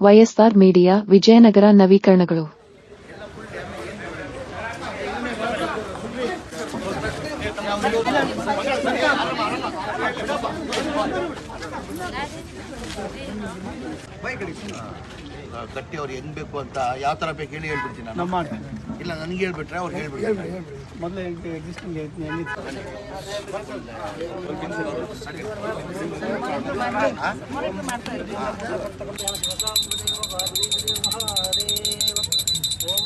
YSR media Vijayanagara ನವೀಕರಣಗಳು. ಆ, ಕಟ್ಟಿ ಅವ್ರು ಹೆಂಗ್ ಬೇಕು ಅಂತ ಯಾವ ತರ ಬೇಕು ಹೇಳಿ ಹೇಳ್ಬಿಡ್ತೀನಿ ನಾನು. ನಮ್ಮ ಮಾಡ್ತೀನಿ. ಇಲ್ಲ ನನಗೆ ಹೇಳ್ಬಿಟ್ರೆ ಅವ್ರು ಹೇಳ್ಬಿಡ್ತಾರೆ. ಮೊದಲೇ ಎಕ್ಸಿಸ್ಟಿಂಗ್ ಹೆಂಗಿತ್ತು ಓಂ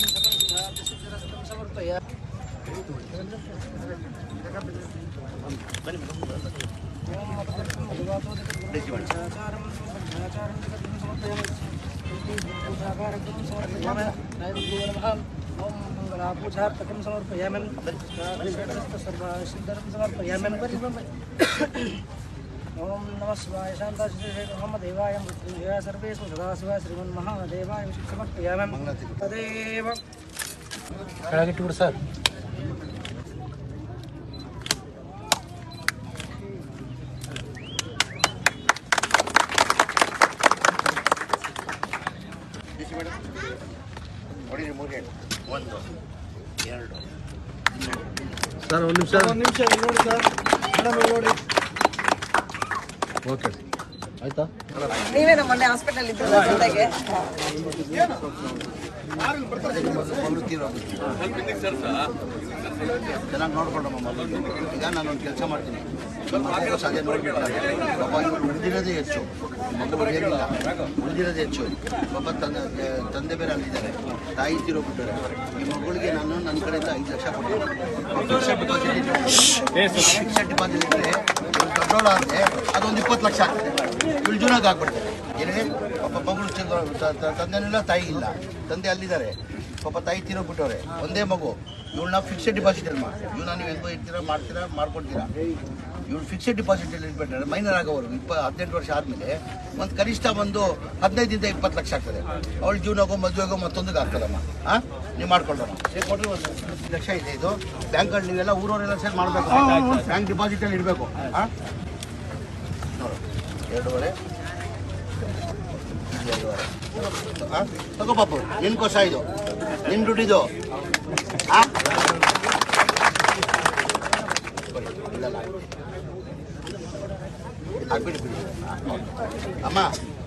पूजार्थकं समर्पयामि सिद्धं समर्पयामि ॐ नमः शिवाय शान्ताश्रीमदेवाय मृत्युञ्जयाय सर्वेषु सदाशिवाय श्रीमन्महादेवाय समर्पयामि तदेव टूर्, सर। ಹೊಡೀರಿ ಒಂದು ಎರಡು ಸರ್ ಒಂದು ನಿಮಿಷ ಒಂದು ನಿಮಿಷ ನೋಡಿ ಸರ್. ಮೇಡಮ್ ನೋಡಿ. ಓಕೆ. ಆಯ್ತಾ? ನೀವೇ ನಮ್ಮ ಮೊನ್ನೆ ಹಾಸ್ಪಿಟಲ್ ಇದ್ರಲ್ಲ ಜೊತೆಗೆ. ತೀರೋದು ಚೆನ್ನಾಗಿ ನೋಡ್ಕೊಂಡಮ್ಮ ಈಗ ನಾನೊಂದು ಕೆಲಸ ಮಾಡ್ತೀನಿ. ನೋಡ್ಬಿಡ್ತಾರೆ ಉಳಿದಿರೋದೇ ಹೆಚ್ಚು. ಮಗು ಉಳಿದಿರೋದು ಹೆಚ್ಚು. ಪಾಪ ತಂದೆ ತಂದೆ ಬೇರೆ ಅಲ್ಲಿದ್ದಾರೆ ತಾಯಿ ತಿರೋಗ್ಬಿಟ್ಟಾರೆ ಈ ಮಗಳಿಗೆ ನಾನು ನನ್ನ ಕಡೆಯಿಂದ ಐದು ಲಕ್ಷ ಕೊಟ್ಟಿದ್ದೀನಿ ಫಿಕ್ಸೆಡ್ ಡಿಪಾಸಿಟ್ ಇದ್ರೆ ಕಂಟ್ರೋಲ್ ಆದರೆ ಅದೊಂದು ಇಪ್ಪತ್ತು ಲಕ್ಷ ಆಗ್ತದೆ. ಇವಳು ಜೂನಾಗ ಹಾಕ್ಬಿಡ್ತಾರೆ ಏನೇ ಪಾಪ ಮಗಳು ಚಂದ- ತ- ತ- ತಂದೆನಿಲ್ಲ ತಾಯಿ ಇಲ್ಲ. ತಂದೆ ಅಲ್ಲಿದ್ದಾರೆ. ಪಾಪ ತಾಯಿ ತೀರೋಗ್ಬಿಟ್ಟವ್ರೆ ಒಂದೇ ಮಗು. ಇವಳನ್ನ ಫಿಕ್ಸೆಡ್ ಡಿಪಾಸಿಟ್ ಅಲ್ಮ ಇವನ್ನ ನೀವು ಹೆಂಗೋ ಇರ್ತೀರಾ ಮಾಡ್ತೀರಾ ಮಾಡ್ಕೊಡ್ತೀರಾ. ಇವಳು ಫಿಕ್ಸೆಡ್ ಡಿಪಾಸಿಟಲ್ಲಿ ಇಟ್ಬಿಟ್ರೆ ಮೈನರ್ ಆಗೋವರು ಇಪ್ಪ ಹದಿನೆಂಟು ವರ್ಷ ಆದಮೇಲೆ ಒಂದು ಕನಿಷ್ಠ ಒಂದು ಹದಿನೈದಿಂದ ಇಪ್ಪತ್ತು ಲಕ್ಷ ಆಗ್ತದೆ. ಅವಳು ಜೀವನಗೋ ಮದುವೆಗೋ ಮತ್ತೊಂದಿಗೆ ಆಗ್ತದಮ್ಮ ಹಾಂ ನೀವು ಮಾಡ್ಕೊಳ್ಳೋಣ. ಕೊಟ್ಟರೆ ಒಂದು ಲಕ್ಷ ಇದೆ ಇದು. ಬ್ಯಾಂಕಲ್ಲಿ ನೀವೆಲ್ಲ ಊರವರೆಲ್ಲ ಸೇರಿ ಮಾಡಬೇಕು. ಬ್ಯಾಂಕ್ ಡಿಪಾಸಿಟಲ್ಲಿ ಇಡಬೇಕು. ಹಾಂ. ನೋಡು ಎರಡೂವರೆ. ಎರಡೂವರೆ ಹಾಂ ತಗೋ ಪಾಪು ಕೋಶ ಇದು ನಿನ್ನ ದುಡ್ಡಿದು. ಹಾಂ ಅಮ್ಮ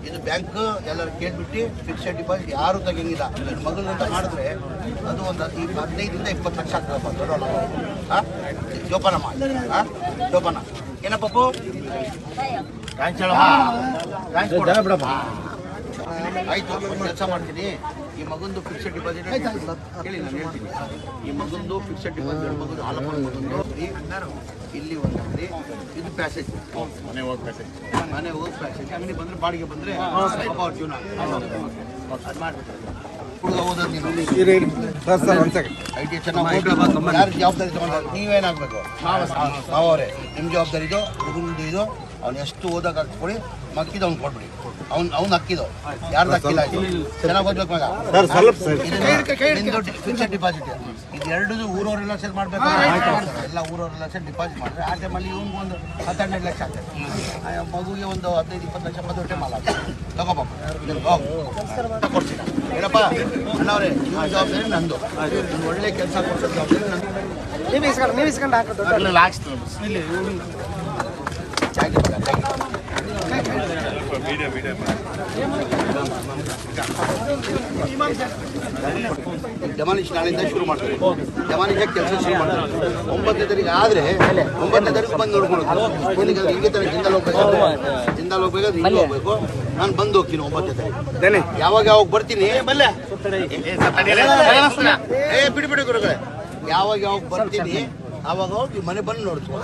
ಇದು ಬ್ಯಾಂಕ್ ಎಲ್ಲರೂ ಕೇಳ್ಬಿಟ್ಟು ಫಿಕ್ಸೆಡ್ ಡಿಪಾಸಿಟ್ ಯಾರು ತಗಂಗಿಲ್ಲ ನನ್ನ ಮಗಳು ಅಂತ ಮಾಡಿದ್ರೆ ಅದು ಒಂದು ಈ ಹದಿನೈದರಿಂದ ಇಪ್ಪತ್ತು ಲಕ್ಷ ಆಗ್ತದಪ್ಪ ದೊಡ್ಡವಲ್ಲ ಹಾಂ? ಜೋಪಾನ ಮಾಡಿ. ಹಾಂ? ಜೋಪಾನ. ಏನಪ್ಪ ಥ್ಯಾಂಕ್ಸ್ ಬಿಡಪ್ಪ ಆಯ್ತು ಕೆಲಸ ಮಾಡ್ತೀನಿ. ಈ ಮಗಂದು ಫಿಕ್ಸೆಡ್ ಡಿಪಾಸಿಟ್ ಹೇಳಿ ನಾನು ಹೇಳ್ತೀನಿ. ಈ ಮಗಂದು ಫಿಕ್ಸೆಡ್ ಡಿಪಾಸಿಟ್ ಮಗಂದು ಹಾಲಪ್ಪನ ಮಗಂದು ಇಲ್ಲಿ ಒಂದು ಇದು ಪ್ಯಾಸೇಜ್ ಮನೆ ಹೋಗಿ ಪ್ಯಾಸೇಜ್ ಮನೆ ಹೋಗಿ ಪ್ಯಾಸೇಜ್ ಅಂಗಡಿ ಬಂದ್ರೆ ಬಾಡಿಗೆ ಬಂದರೆ ಅವ್ರ ಜೀವನ ಅದು ಹುಡುಗ ಓದೋದು ನೀನು. ಸರ್ ಸರ್ ಒಂದು ಸೆಕೆಂಡ್ ಐ ಟಿ ಚೆನ್ನಾಗಿ ಯಾರು ಜವಾಬ್ದಾರಿ ತಗೊಂಡು ನೀವೇನಾಗಬೇಕು? ಮಾವರೇ ನಿಮ್ಮ ಜವಾಬ್ದಾರಿ ಇದು ಹುಡುಗಂದು ಇದು. ಅವ್ನು ಎಷ್ಟು ಓದಕ್ಕೆ ಹಾಕ್ಸ್ಕೊಡಿ ಮಕ್ಕಿದ್ದು ಅವ್ನು ಕೊಡ್ಬಿಡಿ ಅವ್ನು ಅವ್ನು ಅಕ್ಕಿದ್ದು ಯಾರ್ದು ಅಕ್ಕಿಲ್ಲ ಇದು? ಚೆನ್ನಾಗಿ ಓದ್ಬೇಕು ಮಗ. ಫಿಕ್ಸೆಡ್ ಡಿಪಾಸಿಟ್ ಇದು ಎರಡು ಊರವರೆಲ್ಲ ಸೇರಿ ಮಾಡಬೇಕು ಎಲ್ಲ ಊರವರೆಲ್ಲ ಸೇರಿ ಡಿಪಾಸಿಟ್ ಮಾಡಿದ್ರೆ ಆ ಟೈಮಲ್ಲಿ ಇವ್ನಿಗೆ ಒಂದು ಹತ್ತೆರಡು ಲಕ್ಷ ಆಗ್ತದೆ. ಮಗುಗೆ ಒಂದು ಹದಿನೈದು ಇಪ್ಪತ್ತು ಲಕ್ಷ ಮದುವೆ ಟೈಮ್ ಅಲ್ಲ ಕೊಡ್ತೀನಿ. ಏನಪ್ಪ? ಅಣ್ಣವ್ರೆ ನಿಮ್ಮ ಜವಾಬ್ದಾರಿ ನಂದು. ಒಳ್ಳೆ ಕೆಲಸ ಕೊಡ್ಸೋ ಜವಾಬ್ದಾರಿ ನಂದು. ನೀವು ಇಸ್ಕೊಂಡು ನೀವು ಇಸ್ಕೊಂಡು ಹಾಕೋದು ಇಲ್ಲಿ. ಡೆಮಾಲಿಷ್ ನಾಳೆಯಿಂದ ಶುರು ಮಾಡ್ತಾರೆ. ಡೆಮಾಲಿಷ್ ಕೆಲಸ ಶುರು ಮಾಡ್ತಾರೆ. ಒಂಬತ್ತನೇ ತಾರೀಕು ಆದರೆ ಒಂಬತ್ತನೇ ತಾರೀಕು ಬಂದು ನೋಡ್ಕೊಳ್ಳೋದು. ಇಲ್ಲಿಗೆ ಹಿಂಗೆ ತಾನೆ ಜಿಂದಾಲ್ ಹೋಗ್ಬೇಕು. ಜಿಂದಾಲ್ ಹೋಗ್ಬೇಕಾದ್ರೆ ಹಿಂಗೆ ಹೋಗ್ಬೇಕು. ನಾನು ಬಂದು ಹೋಗ್ತೀನಿ ಒಂಬತ್ತನೇ ತಾರೀಕು. ಯಾವಾಗ ಯಾವಾಗ ಬರ್ತೀನಿ? ಬಲ್ಲೆ ಏ ಬಿಡಿ ಬಿಡಿ ಗುರುಗಳೇ. ಯಾವಾಗ ಯಾವಾಗ ಬರ್ತೀನಿ? ಅವಾಗ ಹೋಗಿ ಮನೆ ಬಂದು ನೋಡ್ತೀನಿ